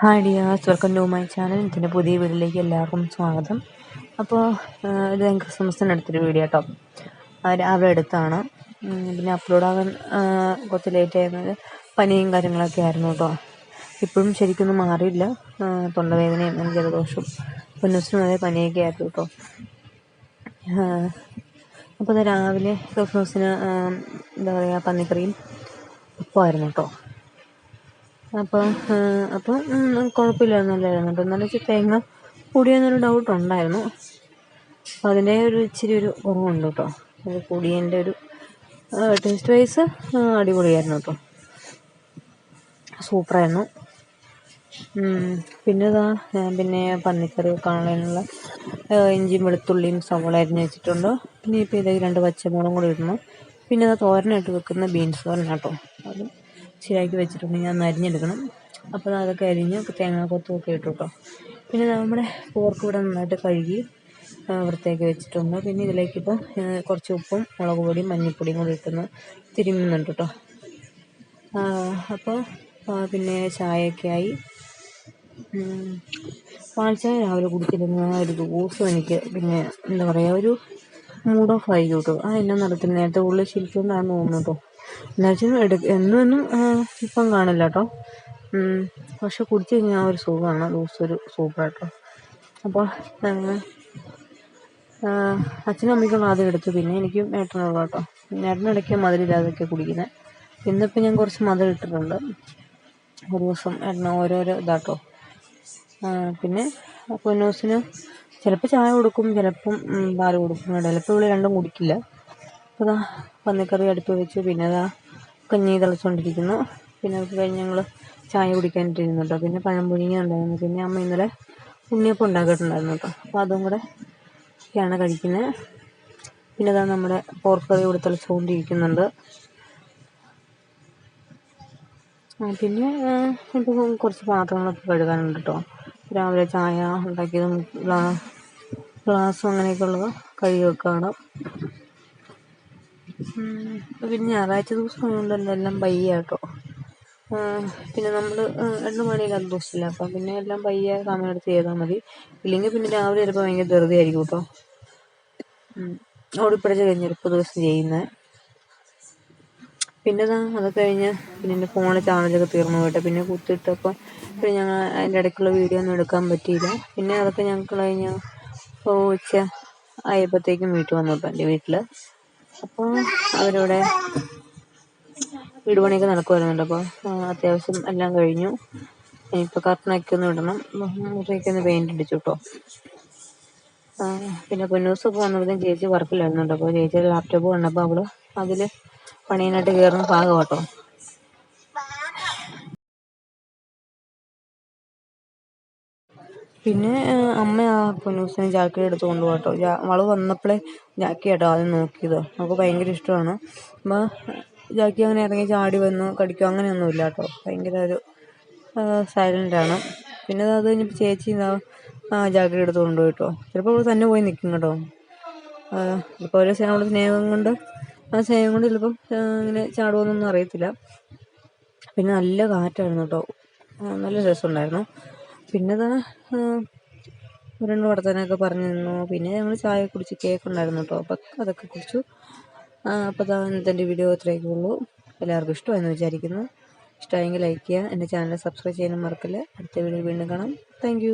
Hi dears welcome to my channel. ഇതിന്റെ പുതിയ വീഡിയോയിലേക്ക് എല്ലാവർക്കും സ്വാഗതം. അപ്പോൾ ഇത് ഞാൻ ക്രിസ്മസിന് എടുത്തൊരു വീഡിയോ കേട്ടോ. രാവിലെ എടുത്താണ്. പിന്നെ അപ്ലോഡ് ആകാൻ കുറച്ച് ലേറ്റ് ആയിരുന്നത്. പനിയും കാര്യങ്ങളൊക്കെ ആയിരുന്നു കേട്ടോ. ഇപ്പോഴും ശരിക്കൊന്നും മാറിയില്ല. തൊണ്ടവേദനയും ജലദോഷവും. പൊന്നൂസിനും അതേ പനിയൊക്കെ ആയിരുന്നു കേട്ടോ. അപ്പോൾ രാവിലെ ക്രിസ്മസിന് എന്താ പറയുക പന്നിക്കറിയും ഉപ്പമായിരുന്നു കേട്ടോ. അപ്പോൾ അപ്പോൾ കുഴപ്പമില്ല നല്ലതായിരുന്നു. കേട്ടോ എന്നാലും വെച്ചാൽ തേങ്ങ കൂടിയെന്നൊരു ഡൗട്ട് ഉണ്ടായിരുന്നു അപ്പോൾ അതിന്റെ ഒരു ഇച്ചിരി ഒരു കുറവുണ്ട് കേട്ടോ. അത് കൂടിയതിന്റെ ഒരു ടേസ്റ്റ് വൈസ് അടിപൊളിയായിരുന്നു കേട്ടോ. സൂപ്പറായിരുന്നു. പിന്നെ ഇതാ പിന്നെ പന്നിക്കറി കാണാനുള്ള ഇഞ്ചിയും വെളുത്തുള്ളിയും സവോള അരിഞ്ഞ് വെച്ചിട്ടുണ്ട്. പിന്നെ ഇപ്പോൾ ഇതേ രണ്ട് പച്ചമുളകും കൂടി ഇടണം. പിന്നെ അത് തോരനായിട്ട് വെക്കുന്ന ബീൻസ് തോരനാട്ടോ അതും ശരിയാക്കി വെച്ചിട്ടുണ്ടെങ്കിൽ ഞാൻ അരിഞ്ഞെടുക്കണം. അപ്പോൾ അതൊക്കെ അരിഞ്ഞ് തേങ്ങാക്കൊത്തും ഒക്കെ ഇട്ടു കേട്ടോ. പിന്നെ നമ്മുടെ പോർക്ക് ഇവിടെ നന്നായിട്ട് കഴുകി വൃത്തിയാക്കി വെച്ചിട്ടുണ്ട്. പിന്നെ ഇതിലേക്ക് ഇപ്പം കുറച്ച് ഉപ്പും മുളക് പൊടിയും മഞ്ഞൾപ്പൊടിയും കൂടി ഇട്ടൊന്ന് തിരുമുന്നുണ്ട് കേട്ടോ. അപ്പോൾ പിന്നെ ചായയൊക്കെ ആയി. പാൽച്ചായ രാവിലെ കുടിച്ചിരുന്ന ഒരു ദിവസം എനിക്ക് പിന്നെ എന്താ പറയുക ഒരു മൂഡ് ഓഫ് ആയി കേട്ടോ. ആ എന്നാ നടത്തുന്നത് നേരത്തെ ഉള്ളിൽ ശരിക്കൊണ്ടാണെന്ന് തോന്നുന്നു കേട്ടോ. എന്നുവെച്ചാൽ എടു എന്നും എന്നും ഇപ്പം കാണില്ല കേട്ടോ പക്ഷെ കുടിച്ച് കഴിഞ്ഞാൽ ഒരു സുഖമാണ് ദിവസം ഒരു സൂപ്പറാട്ടോ അപ്പോൾ അച്ഛനും അമ്മയ്ക്കുള്ള ആദ്യം എടുത്തു. പിന്നെ എനിക്കും ഏട്ടനുള്ള കേട്ടോ ഏട്ടനിടയ്ക്ക് മധുരമില്ലാതൊക്കെ കുടിക്കുന്നത് ഇന്നിപ്പോൾ ഞാൻ കുറച്ച് മധുരം ഇട്ടിട്ടുണ്ട്. ഒരു ദിവസം ഏട്ടന് ഓരോരോ ഇതാട്ടോ. പിന്നെ പൊന്നൂസിന് ചിലപ്പോൾ ചായ കൊടുക്കും ചിലപ്പം പാൽ കൊടുക്കും. ചിലപ്പോൾ ഇവിടെ രണ്ടും കുടിക്കില്ല. അപ്പോൾ ഇതാ പന്നിക്കറി അടുപ്പ് വെച്ചു. പിന്നെ അതാ കഞ്ഞി തിളച്ചുകൊണ്ടിരിക്കുന്നു പിന്നെ അത് കഴിഞ്ഞ് ഞങ്ങൾ ചായ കുടിക്കാനിട്ടിരുന്നു കേട്ടോ പിന്നെ പഴം പുഴുങ്ങിയ ഉണ്ടായിരുന്നു പിന്നെ അമ്മ ഇന്നലെ ഉണ്ണിയപ്പം ഉണ്ടാക്കിയിട്ടുണ്ടായിരുന്നു കേട്ടോ അപ്പോൾ അതും കൂടെ ഒക്കെയാണ് കഴിക്കുന്നത് പിന്നെ അതാ നമ്മുടെ പോർക്കറി കറി ഇവിടെ തിളച്ചുകൊണ്ടിരിക്കുന്നുണ്ട് പിന്നെ ഇപ്പോൾ കുറച്ച് പാത്രങ്ങളൊക്കെ കഴുകാനുണ്ട് കേട്ടോ രാവിലെ ചായ ഉണ്ടാക്കിയതും ഗ്ലാസ് അങ്ങനെയൊക്കെ ഉള്ളത് കഴുകി വെക്കുകയാണ് പിന്നെ ഞായറാഴ്ച ദിവസം ആയതുകൊണ്ട് എല്ലാം പയ്യെ കേട്ടോ. പിന്നെ നമ്മൾ രണ്ട് മണിയില്ലാത്ത ദിവസമില്ല അപ്പം പിന്നെ എല്ലാം പയ്യെ സമയമെടുത്ത് ചെയ്താൽ മതി. ഇല്ലെങ്കിൽ പിന്നെ രാവിലെ ചിലപ്പോൾ ഭയങ്കര ധൃതിയായിരിക്കും കേട്ടോ. ഓടിപ്പിടിച്ച് കഴിഞ്ഞിപ്പോൾ ദിവസം ചെയ്യുന്നത് പിന്നെ ഇതാ അത് കഴിഞ്ഞ് പിന്നെ എന്റെ ഫോണിൽ ചാർജൊക്കെ തീർന്നു പോയിട്ട് പിന്നെ കുത്തിയിട്ടപ്പോൾ പിന്നെ ഞങ്ങൾ അതിന്റെ ഇടയ്ക്കുള്ള വീഡിയോ ഒന്നും എടുക്കാൻ പറ്റിയില്ല. പിന്നെ അതൊക്കെ ഞങ്ങൾക്ക് കഴിഞ്ഞ് ഉച്ച ആയപ്പോഴത്തേക്കും വീട്ടിൽ വന്നു കേട്ടോ എന്റെ വീട്ടിൽ അപ്പോൾ അവരവിടെ വീട് പണിയൊക്കെ നടക്കുമായിരുന്നുണ്ട് അപ്പോൾ അത്യാവശ്യം എല്ലാം കഴിഞ്ഞു. ഇനിയിപ്പോൾ കർട്ടനൊക്കെ ഒന്ന് ഇടണം. മുറിയൊക്കെ ഒന്ന് പെയിന്റ് അടിച്ചു കേട്ടോ പിന്നെ പൊന്നൂസൊക്കെ വന്നപ്പോഴത്തേക്കും ചേച്ചി വർക്കിലായിരുന്നുണ്ട് അപ്പോൾ ചേച്ചിയുടെ ലാപ്ടോപ്പ് കണ്ടപ്പോൾ അവൾ അതിൽ പണിയാനായിട്ട് കയറുന്ന ഭാഗം കേട്ടോ പിന്നെ അമ്മ ആ പൊന്നൂസിനെ ജാക്കിയുടെ എടുത്ത് കൊണ്ടുപോകട്ടോ. കേട്ടോ അവൾ വന്നപ്പോഴേ ജാക്കി ആദ്യം നോക്കിയത്. അവൾക്ക് ഭയങ്കര ഇഷ്ടമാണ്. അപ്പോൾ ജാക്കി അങ്ങനെ ഇറങ്ങി ചാടി വന്നു കടിക്കുക അങ്ങനെയൊന്നുമില്ല കേട്ടോ ഭയങ്കര ഒരു സൈലന്റാണ് പിന്നെ അത് കഴിഞ്ഞപ്പോൾ ചേച്ചി എന്താ ആ എടുത്ത് അടുത്ത് കൊണ്ടുപോയി കേട്ടോ ചിലപ്പോൾ അവൾ തന്നെ പോയി നിൽക്കും കേട്ടോ. ഇപ്പോൾ ഓരോ അവളുടെ സ്നേഹം കൊണ്ട് ആ സ്നേഹം കൊണ്ട് ചിലപ്പം ഇങ്ങനെ ചാടുമെന്നൊന്നും അറിയത്തില്ല. പിന്നെ നല്ല കാറ്റായിരുന്നു കേട്ടോ. നല്ല രസമുണ്ടായിരുന്നു. പിന്നെ അതാ രണ്ട് പറഞ്ഞു നിന്നു. പിന്നെ ഞങ്ങൾ ചായ കുടിച്ച് കേക്ക് ഉണ്ടായിരുന്നു കേട്ടോ അപ്പം അതൊക്കെ കുടിച്ചു. അപ്പോൾ അതാ ഇന്നത്തെ വീഡിയോ ഇത്രയൊക്കെ ഉള്ളൂ. എല്ലാവർക്കും ഇഷ്ടമായെന്ന് വിചാരിക്കുന്നു. ഇഷ്ടമായെങ്കിൽ ലൈക്ക് ചെയ്യുക. എന്റെ ചാനൽ സബ്സ്ക്രൈബ് ചെയ്യാനും മറക്കല്ലേ. അടുത്ത വീഡിയോ വീണ്ടും കാണാം. താങ്ക്